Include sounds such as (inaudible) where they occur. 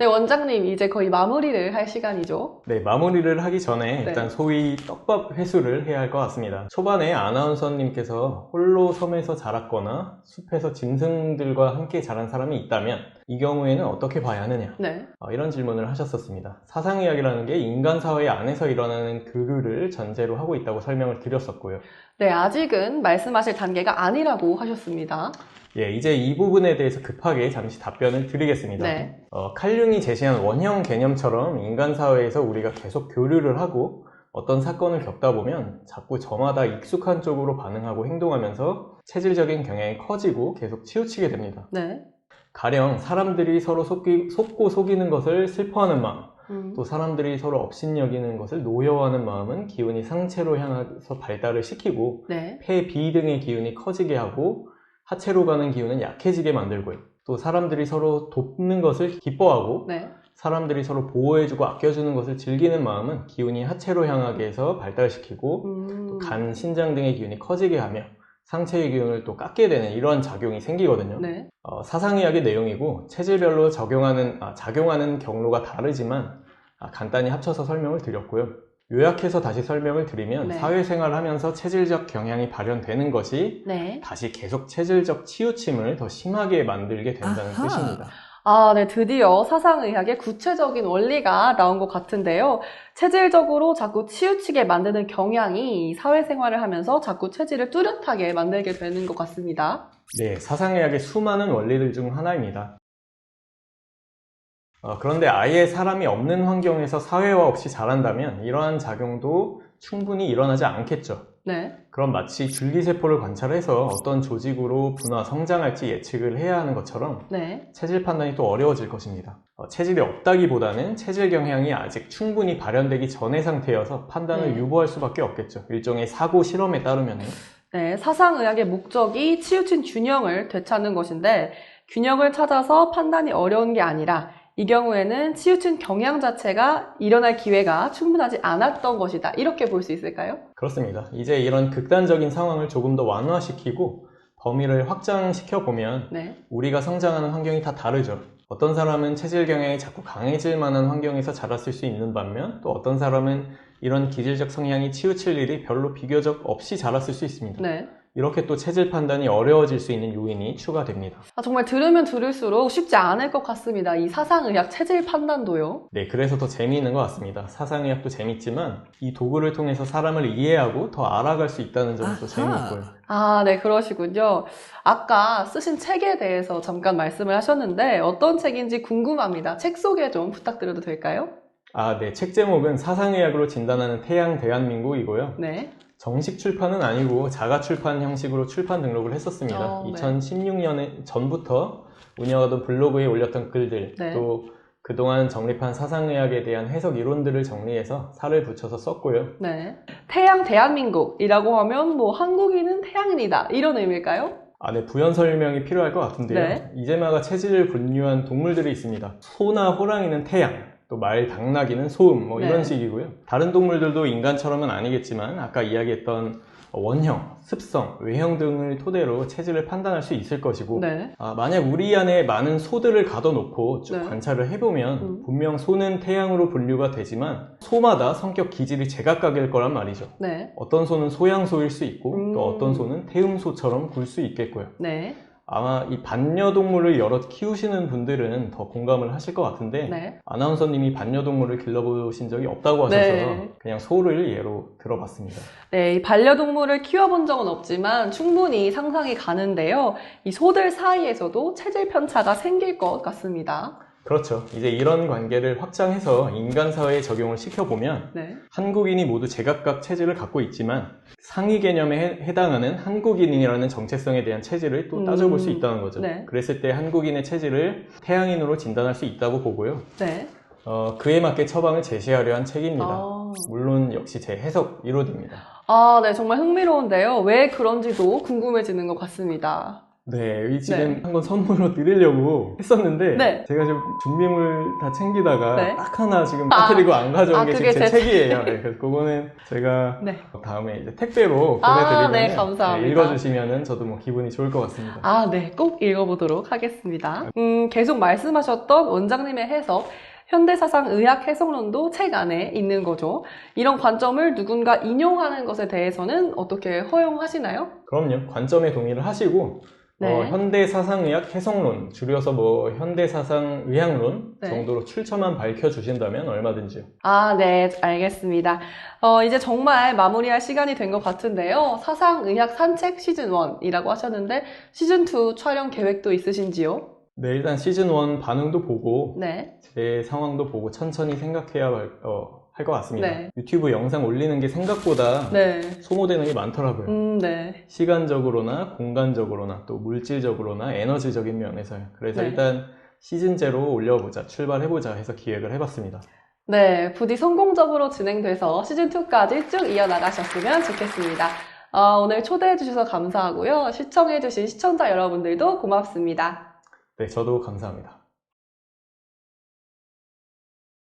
네, 원장님 이제 거의 마무리를 할 시간이죠. 네, 마무리를 하기 전에 네. 일단 소위 떡밥 회수를 해야 할 것 같습니다. 초반에 아나운서님께서 홀로 섬에서 자랐거나 숲에서 짐승들과 함께 자란 사람이 있다면 이 경우에는 어떻게 봐야 하느냐? 네. 어, 이런 질문을 하셨었습니다. 사상의학이라는 게 인간 사회 안에서 일어나는 교류를 전제로 하고 있다고 설명을 드렸었고요. 네, 아직은 말씀하실 단계가 아니라고 하셨습니다. 예, 이제 이 부분에 대해서 급하게 잠시 답변을 드리겠습니다. 네. 어, 칼융이 제시한 원형 개념처럼 인간 사회에서 우리가 계속 교류를 하고 어떤 사건을 겪다 보면 자꾸 저마다 익숙한 쪽으로 반응하고 행동하면서 체질적인 경향이 커지고 계속 치우치게 됩니다. 네. 가령 사람들이 서로 속기- 속고 속이는 것을 슬퍼하는 마음, 음. 또 사람들이 서로 업신여기는 것을 노여워하는 마음은 기운이 상체로 향해서 발달을 시키고 네. 폐, 비 등의 기운이 커지게 하고 하체로 가는 기운은 약해지게 만들고요. 또 사람들이 서로 돕는 것을 기뻐하고 네. 사람들이 서로 보호해주고 아껴주는 것을 즐기는 마음은 기운이 하체로 향하게 해서 발달시키고 음. 간, 신장 등의 기운이 커지게 하며 상체의 기운을 또 깎게 되는 이런 작용이 생기거든요. 네. 어, 사상의학의 내용이고 체질별로 적용하는, 아, 작용하는 경로가 다르지만 아, 간단히 합쳐서 설명을 드렸고요. 요약해서 다시 설명을 드리면 네. 사회생활을 하면서 체질적 경향이 발현되는 것이 네. 다시 계속 체질적 치우침을 더 심하게 만들게 된다는 아하. 뜻입니다. 아, 네, 드디어 사상의학의 구체적인 원리가 나온 것 같은데요. 체질적으로 자꾸 치우치게 만드는 경향이 사회생활을 하면서 자꾸 체질을 뚜렷하게 만들게 되는 것 같습니다. 네, 사상의학의 수많은 원리들 중 하나입니다. 어, 그런데 아예 사람이 없는 환경에서 사회화 없이 자란다면 이러한 작용도 충분히 일어나지 않겠죠. 네. 그럼 마치 줄기세포를 관찰해서 어떤 조직으로 분화, 성장할지 예측을 해야 하는 것처럼 네. 체질 판단이 또 어려워질 것입니다. 어, 체질이 없다기보다는 체질 경향이 아직 충분히 발현되기 전의 상태여서 판단을 네. 유보할 수밖에 없겠죠. 일종의 사고 실험에 따르면요. 네, 사상의학의 목적이 치우친 균형을 되찾는 것인데 균형을 찾아서 판단이 어려운 게 아니라 이 경우에는 치우친 경향 자체가 일어날 기회가 충분하지 않았던 것이다. 이렇게 볼 수 있을까요? 그렇습니다. 이제 이런 극단적인 상황을 조금 더 완화시키고 범위를 확장시켜 보면 네. 우리가 성장하는 환경이 다 다르죠. 어떤 사람은 체질 경향이 자꾸 강해질 만한 환경에서 자랐을 수 있는 반면 또 어떤 사람은 이런 기질적 성향이 치우칠 일이 별로 비교적 없이 자랐을 수 있습니다. 네. 이렇게 또 체질 판단이 어려워질 수 있는 요인이 추가됩니다. 아, 정말 들으면 들을수록 쉽지 않을 것 같습니다. 이 사상의학 체질 판단도요. 네, 그래서 더 재미있는 것 같습니다. 사상의학도 재밌지만 이 도구를 통해서 사람을 이해하고 더 알아갈 수 있다는 점이 또. 재미있고요. 아, 네, 그러시군요. 아까 쓰신 책에 대해서 잠깐 말씀을 하셨는데 어떤 책인지 궁금합니다. 책 소개 좀 부탁드려도 될까요? 아, 네. 책 제목은 사상의학으로 진단하는 태양 대한민국이고요. 네. 정식 출판은 아니고 자가 출판 형식으로 출판 등록을 했었습니다. 어, 네. 2016년에 전부터 운영하던 블로그에 올렸던 글들, 네. 또 그동안 정립한 사상의학에 대한 해석 이론들을 정리해서 살을 붙여서 썼고요. 네. 태양 대한민국이라고 하면 뭐 한국인은 태양인이다. 이런 의미일까요? 아, 네. 부연 설명이 필요할 것 같은데요. 네. 이제마가 체질을 분류한 동물들이 있습니다. 소나 호랑이는 태양, 또 말, 당나귀는 소음, 뭐 네. 이런 식이고요. 다른 동물들도 인간처럼은 아니겠지만 아까 이야기했던 원형, 습성, 외형 등을 토대로 체질을 판단할 수 있을 것이고 네. 아, 만약 우리 안에 많은 소들을 가둬놓고 쭉 네. 관찰을 해보면 음. 분명 소는 태양으로 분류가 되지만 소마다 성격 기질이 제각각일 거란 말이죠. 네. 어떤 소는 소양소일 수 있고 음. 또 어떤 소는 태음소처럼 굴 수 있겠고요. 네. 아마 이 반려동물을 여럿 키우시는 분들은 더 공감을 하실 것 같은데 네. 아나운서님이 반려동물을 길러보신 적이 없다고 하셔서 네. 그냥 소를 예로 들어봤습니다. 네, 이 반려동물을 키워본 적은 없지만 충분히 상상이 가는데요. 이 소들 사이에서도 체질 편차가 생길 것 같습니다. 그렇죠. 이제 이런 관계를 확장해서 인간 사회에 적용을 시켜보면 네. 한국인이 모두 제각각 체질을 갖고 있지만 상위 개념에 해- 해당하는 한국인이라는 정체성에 대한 체질을 또 따져볼 수 음, 있다는 거죠. 네. 그랬을 때 한국인의 체질을 태양인으로 진단할 수 있다고 보고요. 네. 어, 그에 맞게 처방을 제시하려 한 책입니다. 아. 물론 역시 제 해석이로됩니다. 아, 네, 정말 흥미로운데요. 왜 그런지도 궁금해지는 것 같습니다. 네, 이 지금 네. 한건 선물로 드리려고 (laughs) 했었는데 네. 제가 좀 준비물 다 챙기다가 네. 딱 하나 지금 아. 빠뜨리고 안 가져온 아, 게 지금 제 제 책이에요. 네, 그래서 그거는 제가 네. 다음에 이제 택배로 아, 보내드리면 네, 감사합니다. 읽어주시면은 저도 뭐 기분이 좋을 것 같습니다. 아, 네. 꼭 읽어보도록 하겠습니다. 음, 계속 말씀하셨던 원장님의 해석, 현대사상 의학 해석론도 책 안에 있는 거죠. 이런 관점을 누군가 인용하는 것에 대해서는 어떻게 허용하시나요? 그럼요. 관점에 동의를 하시고 네. 어, 현대 사상의학 해석론, 줄여서 뭐 현대 사상 의학론 네. 정도로 출처만 밝혀 주신다면 얼마든지요. 아, 네, 알겠습니다. 어, 이제 정말 마무리할 시간이 된 것 같은데요. 사상 의학 산책 시즌 1이라고 하셨는데, 시즌 2 촬영 계획도 있으신지요? 네, 일단 시즌 1 반응도 보고 네. 제 상황도 보고 천천히 생각해야 할 것 같습니다. 네. 유튜브 영상 올리는 게 생각보다 네. 소모되는 게 많더라고요. 음, 네. 시간적으로나 공간적으로나 또 물질적으로나 에너지적인 면에서요. 그래서 네. 일단 시즌제로 올려보자, 출발해보자 해서 기획을 해봤습니다. 네, 부디 성공적으로 진행돼서 시즌2까지 쭉 이어나가셨으면 좋겠습니다. 어, 오늘 초대해주셔서 감사하고요. 시청해주신 시청자 여러분들도 고맙습니다. 네, 저도 감사합니다.